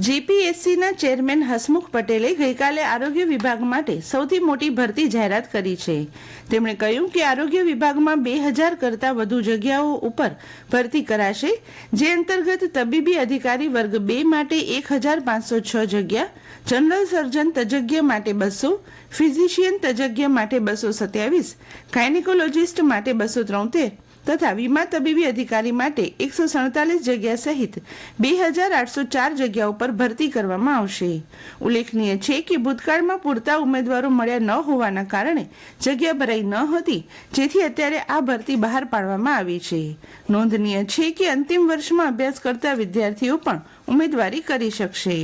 જીપીએસસીના chairman Hasmukh પટેલે ગઈકાલે આરોગ્ય વિભાગ માટે સૌથી મોટી ભરતી જાહેરાત કરી છે. તેમણે કહ્યું કે આરોગ્ય વિભાગમાં બે હજાર કરતાં વધુ જગ્યાઓ ઉપર ભરતી કરાશે, જે અંતર્ગત તબીબી અધિકારી વર્ગ બે માટે એક હજાર પાંચસો છ જગ્યા, જનરલ સર્જન તજજ્ઞ માટે બસો, ફિઝિશિયન તજજ્ઞ માટે બસો સત્યાવીસ, ગાયનેકોલોજિસ્ટ માટે બસો ત્રોતેર તથા વીમા તબીબી અધિકારી માટે એકસો સડતાલીસ જગ્યા સહિત બે હજાર આઠસો ચાર જગ્યાઓ પર ભરતી કરવામાં આવશે. ઉલ્લેખનીય છે કે ભૂતકાળમાં પૂરતા ઉમેદવારો મળ્યા ન હોવાના કારણે જગ્યા ભરાઈ ન હતી, જેથી અત્યારે આ ભરતી બહાર પાડવામાં આવી છે. નોંધનીય છે કે અંતિમ વર્ષમાં અભ્યાસ કરતા વિદ્યાર્થીઓ પણ ઉમેદવારી કરી શકશે.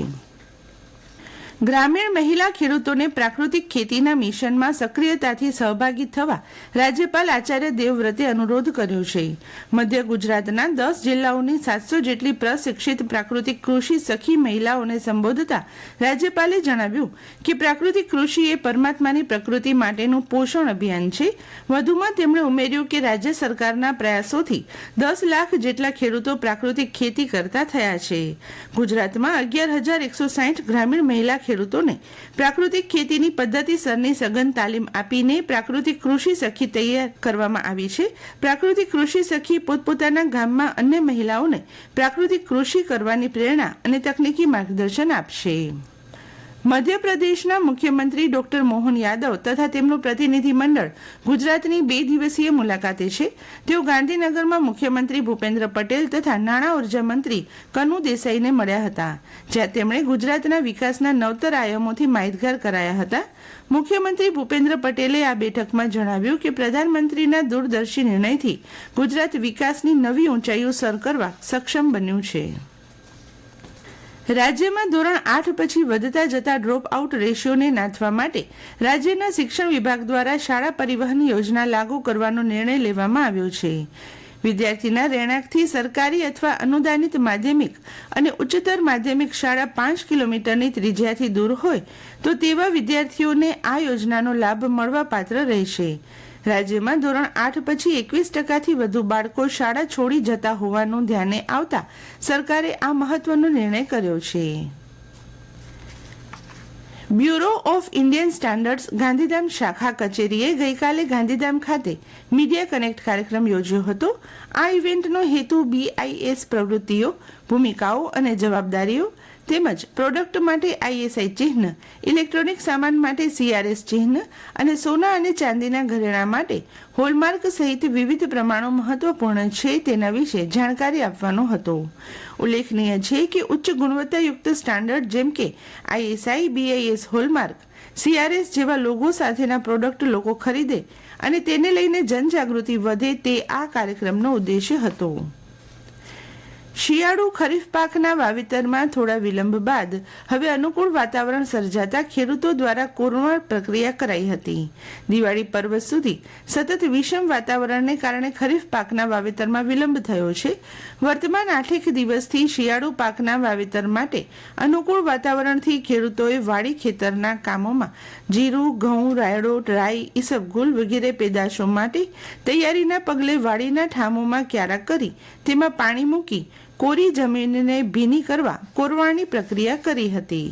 ગ્રામીણ મહિલા ખેડૂતોને પ્રાકૃતિક ખેતીના મિશનમાં સક્રિયતાથી સહભાગી થવા રાજ્યપાલ આચાર્ય દેવવ્રતે અનુરોધ કર્યો છે. મધ્ય ગુજરાતના દસ જિલ્લાઓની સાતસો જેટલી પ્રશિક્ષિત પ્રાકૃતિક કૃષિ સખી મહિલાઓને સંબોધતા રાજ્યપાલે જણાવ્યું કે પ્રાકૃતિક કૃષિ એ પરમાત્માની પ્રકૃતિ માટેનું પોષણ અભિયાન છે. વધુમાં તેમણે ઉમેર્યું કે રાજ્ય સરકારના પ્રયાસોથી દસ લાખ જેટલા ખેડૂતો પ્રાકૃતિક ખેતી કરતા થયા છે. ગુજરાતમાં અગિયાર હજાર એકસો સાહીઠ ગ્રામીણ મહિલા ખેડૂતોને પ્રાકૃતિક ખેતીની પદ્ધતિસરની સઘન તાલીમ આપીને પ્રાકૃતિક કૃષિ સખી તૈયાર કરવામાં આવી છે. પ્રાકૃતિક કૃષિ સખી પોતપોતાના ગામમાં અન્ય મહિલાઓને પ્રાકૃતિક કૃષિ કરવાની પ્રેરણા અને તકનીકી માર્ગદર્શન આપશે. મધ્યપ્રદેશના મુખ્યમંત્રી ડોક્ટર મોહન યાદવ તથા તેમનું પ્રતિનિધિ મંડળ ગુજરાતની બે દિવસીય મુલાકાતે છે. તેઓ ગાંધીનગરમાં મુખ્યમંત્રી ભૂપેન્દ્ર પટેલ તથા નાણાં ઊર્જા મંત્રી કનુ દેસાઈને મળ્યા હતા, જ્યાં તેમણે ગુજરાતના વિકાસના નવતર આયામોથી માહિતગાર કરાયા હતા. મુખ્યમંત્રી ભૂપેન્દ્ર પટેલે આ બેઠકમાં જણાવ્યું કે પ્રધાનમંત્રીના દૂરદર્શી નિર્ણયથી ગુજરાત વિકાસની નવી ઊંચાઈઓ સર કરવા સક્ષમ બન્યું છે. રાજ્યમાં ધોરણ આઠ પછી વધતા જતા ડ્રોપ આઉટ રેશિયોને નાથવા માટે રાજ્યના શિક્ષણ વિભાગ દ્વારા શાળા પરિવહન યોજના લાગુ કરવાનો નિર્ણય લેવામાં આવ્યો છે. વિદ્યાર્થીના રહેણાંકથી સરકારી અથવા અનુદાનિત માધ્યમિક અને ઉચ્ચતર માધ્યમિક શાળા પાંચ કિલોમીટરની ત્રિજ્યાથી દૂર હોય તો તેવા વિદ્યાર્થીઓને આ યોજનાનો લાભ મળવા પાત્ર રહેશે. રાજ્યમાં ધોરણ આઠ પછી એકવીસ ટકાથી વધુ બાળકો શાળા છોડી જતા હોવાનું ધ્યાને આવતા સરકારે આ મહત્વનો નિર્ણય કર્યો છે. Bureau of Indian Standards Gandhidham શાખા કચેરીએ ગઈકાલે ગાંધીધામ ખાતે મીડિયા કનેક્ટ કાર્યક્રમ યોજ્યો હતો. આ ઇવેન્ટનો હેતુ બીઆઈએસ પ્રવૃત્તિઓ, ભૂમિકાઓ અને જવાબદારીઓ તેમજ પ્રોડક્ટ માટે આઈએસઆઈ ચિહ્ન, ઇલેક્ટ્રોનિક સામાન માટે સીઆરએસ ચિહ્ન અને સોના અને ચાંદીના ઘરેણાં માટે હોલમાર્ક સહિત વિવિધ પ્રમાણો મહત્વપૂર્ણ છે તેના વિશે જાણકારી આપવાનો હતો. ઉલ્લેખનીય છે કે ઉચ્ચ ગુણવત્તાયુક્ત સ્ટાન્ડર્ડ જેમ કે આઈએસઆઈ, બીઆઈએસ હોલમાર્ક, સીઆરએસ જેવા લોગો સાથેના પ્રોડક્ટ લોકો ખરીદે અને તેને લઈને જનજાગૃતિ વધે તે આ કાર્યક્રમનો ઉદ્દેશ્ય હતો. શિયાળુ ખરીફ પાકના વાવેતરમાં થોડા વિલંબ બાદ હવે અનુકૂળ વાતાવરણ સર્જાતા ખેડૂતો દ્વારા કોરવાળ પ્રક્રિયા કરાઈ હતી. દિવાળી પર્વ સુધી સતત વિષમ વાતાવરણને કારણે ખરીફ પાકના વાવેતરમાં વિલંબ થયો છે. વર્તમાન આઠેક દિવસથી શિયાળુ પાકના વાવેતર માટે અનુકૂળ વાતાવરણથી ખેડૂતોએ વાડી ખેતરના કામોમાં જીરું, ઘઉં, રાયડો, રાઈ ઈસબગુલ વગેરે પેદાશો માટે તૈયારીના પગલે વાડીના ઠામોમાં ક્યારા કરી તેમાં પાણી મૂકી કોરી જમીનને ભીની કરવા કોરવાણી પ્રક્રિયા કરી હતી.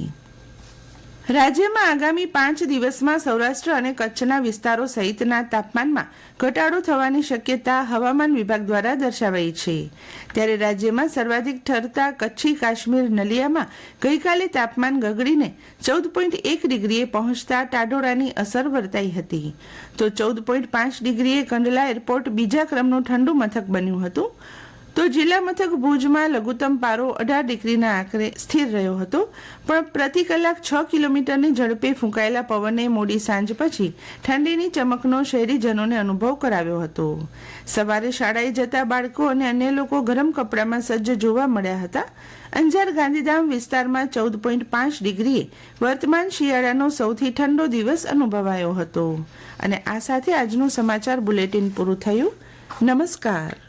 રાજ્યમાં આગામી પાંચ દિવસમાં સૌરાષ્ટ્ર અને કચ્છના વિસ્તારો સહિતના તાપમાનમાં ઘટાડો થવાની શક્યતા હવામાન વિભાગ દ્વારા દર્શાવાઈ છે. ત્યારે રાજ્યમાં સર્વાધિક ઠરતા કચ્છી કાશ્મીર નલિયામાં ગઈકાલે તાપમાન ગગડીને ચૌદ પોઈન્ટ એક ડિગ્રીએ પહોંચતા ટાઢોળાની અસર વર્તાઈ હતી. તો ચૌદ પોઈન્ટ પાંચ ડિગ્રીએ કંડલા એરપોર્ટ બીજા ક્રમનું ઠંડુ મથક બન્યું હતું. તો જિલ્લા મથક ભુજમાં લઘુત્તમ પારો અઢાર ડિગ્રીના આંકડે સ્થિર રહ્યો હતો, પણ પ્રતિ કલાક છ કિલોમીટરની ઝડપે ફૂંકાયેલા પવને મોડી સાંજ પછી ઠંડીની ચમકનો શહેરીજનોને અનુભવ કરાવ્યો હતો. સવારે શાળાએ જતા બાળકો અને અન્ય લોકો ગરમ કપડામાં સજ્જ જોવા મળ્યા હતા. અંજાર ગાંધીધામ વિસ્તારમાં ચૌદ પોઈન્ટ પાંચ ડિગ્રીએ વર્તમાન શિયાળાનો સૌથી ઠંડો દિવસ અનુભવાયો હતો. અને આ સાથે આજનું સમાચાર બુલેટિન પૂરું થયું. નમસ્કાર.